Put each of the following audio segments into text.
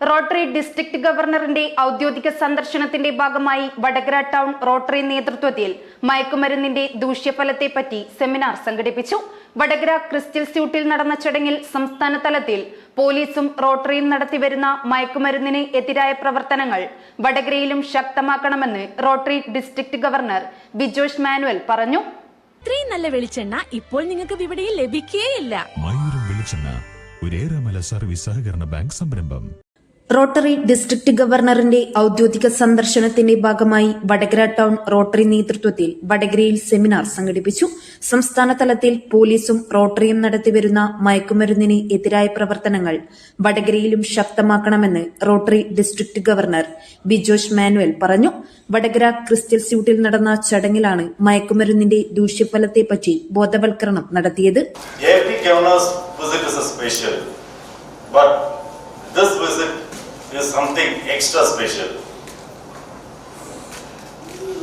Rotary district ഗവർണറിന്റെ ഔദ്യോഗിക സന്ദർശനത്തിന്റെ ഭാഗമായി വടകര ടൗൺ റോട്ടറി നേതൃത്വത്തിൽ മയക്കുമരുന്നിന്റെ ദൂഷ്യഫലത്തെപ്പറ്റി സെമിനാർ സംഘടിപ്പിച്ചു. വടകര ക്രിസ്റ്റൽ സ്യൂട്ടിൽ നടന്ന ചടങ്ങിൽ സംസ്ഥാന തലത്തിൽ പോലീസും റോട്ടറിയും നടത്തിവരുന്ന മയക്കുമരുന്നിന് എതിരായ പ്രവർത്തനങ്ങൾ വടകരയിലും ശക്തമാക്കണമെന്ന് Rotary district governor Bijosh Manuel പറഞ്ഞു. ഇത്രയും നല്ല വെളിച്ചെണ്ണ ഇപ്പോൾ നിങ്ങൾക്ക് വിപണിയിൽ ലഭിക്കുകയില്ല മയൂരം വെളിച്ചെണ്ണ ഒരേറെമല സർവീസ് സഹകരണ ബാങ്ക് സംരംഭം. റോട്ടറി ഡിസ്ട്രിക്ട് ഗവർണറിന്റെ ഔദ്യോഗിക സന്ദർശനത്തിന്റെ ഭാഗമായി വടകര ടൗൺ റോട്ടറി നേതൃത്വത്തിൽ വടകരയിൽ സെമിനാർ സംഘടിപ്പിച്ചു. സംസ്ഥാന തലത്തിൽ പോലീസും റോട്ടറിയും നടത്തിവരുന്ന മയക്കുമരുന്നിന് എതിരായ പ്രവർത്തനങ്ങൾ വടകരയിലും ശക്തമാക്കണമെന്ന് Rotary district governor Bijosh Manuel പറഞ്ഞു. വടകര ക്രിസ്റ്റൽ സ്യൂട്ടിൽ നടന്ന ചടങ്ങിലാണ് മയക്കുമരുന്നിന്റെ ദൂഷ്യഫലത്തെപ്പറ്റി ബോധവൽക്കരണം നടത്തിയത്. This visit is something extra special.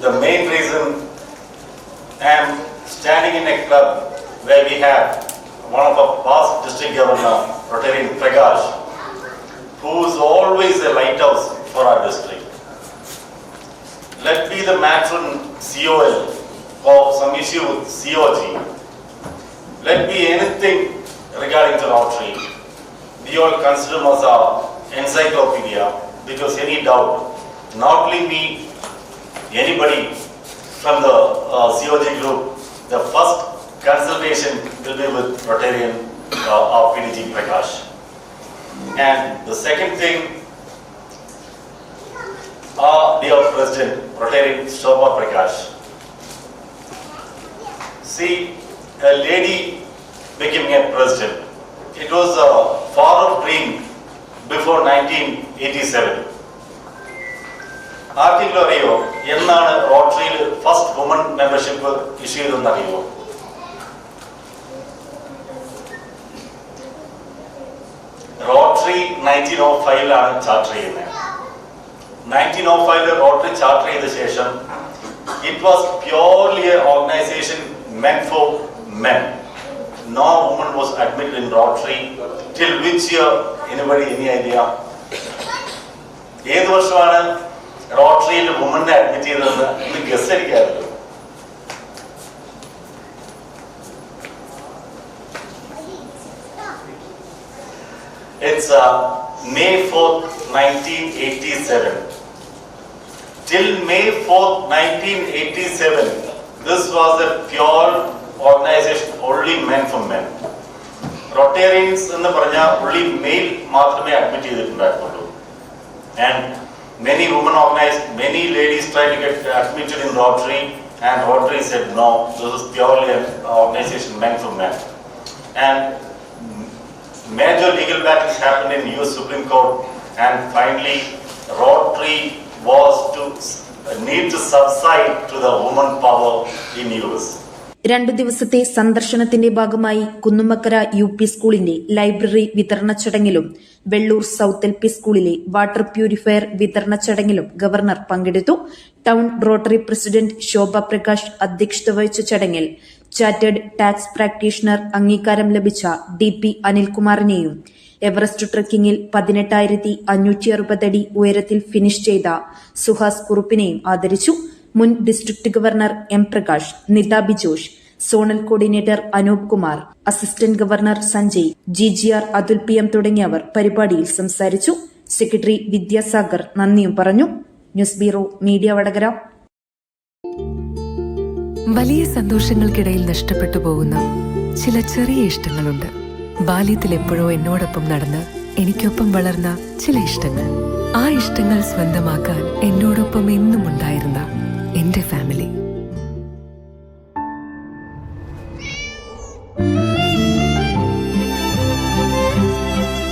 The main reason I am standing in a club where we have one of our past district governor, Rotarian Prakash, who is always a lighthouse for our district. Let be the matron COL or some issue with COG let be anything regarding to lottery. We all consider him as our encyclopedia because any doubt, not only me, anybody from the uh, COG group, the first consultation will be with Rotarian uh, of PDG Prakash. And the second thing, our dear President, Rotarian Shobha Prakash. See, a lady becoming a president. It was a far off dream before 1987. ആർക്കെങ്കിലും അറിയോ എന്നാണ് റോട്ടറിയിൽ first woman membership issue ചെയ്തതെന്ന് അറിയോ Rotary nineteen O ഫൈവിലാണ് charter ചെയ്യുന്നത് nineteen O ഫൈവിൽ Rotary charter ചെയ്ത ശേഷം It was purely an organization meant for men. No woman was admitted in Rotary. Till which year? Anybody, any idea? ഏത് വർഷമാണ് റോട്ടറിയിൽ വുമനെ admit ചെയ്തതെന്ന് ഇന്ന് guess അടിക്കാറില്ല It's uh, May 4th, 1987. Till May 4th, 1987, this was a pure organization only men for men. റൊട്ടേറിയൻസ് എന്ന് പറഞ്ഞാൽ ഉള്ളി mail മാത്രമേ admit ചെയ്തിട്ടുണ്ടായിരുന്നുള്ളൂ and many woman organise many ladies try to get admitted in Rotary and Rotary said no this is purely organisation men for men and major legal battles happened in US Supreme Court and finally Rotary was to need to subside to the woman power in US. രണ്ടു ദിവസത്തെ സന്ദർശനത്തിന്റെ ഭാഗമായി Kunnumakkara U P സ്കൂളിന്റെ library വിതരണ ചടങ്ങിലും Vellur south L P സ്കൂളിലെ water purifier വിതരണ ചടങ്ങിലും ഗവർണർ പങ്കെടുത്തു. Town Rotary president Shobha Prakash അധ്യക്ഷത വഹിച്ച ചടങ്ങിൽ ചാർട്ടേഡ് ടാക്സ് പ്രാക്ടീഷണർ അംഗീകാരം ലഭിച്ച ഡി പി അനിൽകുമാറിനെയും എവറസ്റ്റ് ട്രക്കിംഗിൽ പതിനെട്ടായിരത്തി അഞ്ഞൂറ്റി അറുപതടി ഉയരത്തിൽ ഫിനിഷ് ചെയ്ത സുഹാസ് കുറുപ്പിനെയും ആദരിച്ചു. മുൻ district governor M Prakash Nitha Bijosh zonal coordinator Anoop Kumar assistant governor Sanjay G G R Athul PM M തുടങ്ങിയവർ പരിപാടിയിൽ സംസാരിച്ചു. സെക്രട്ടറി വിദ്യാസാഗർ നന്ദിയും പറഞ്ഞു. News bureau media Vadakara. വലിയ സന്തോഷങ്ങൾക്കിടയിൽ നഷ്ടപ്പെട്ടു പോകുന്ന ചില ചെറിയ ഇഷ്ടങ്ങളുണ്ട്. ബാല്യത്തിൽ എപ്പോഴോ എന്നോടൊപ്പം നടന്ന് എനിക്കൊപ്പം വളർന്ന ചില ഇഷ്ടങ്ങൾ. ആ ഇഷ്ടങ്ങൾ സ്വന്തമാക്കാൻ എന്നോടൊപ്പം എന്നും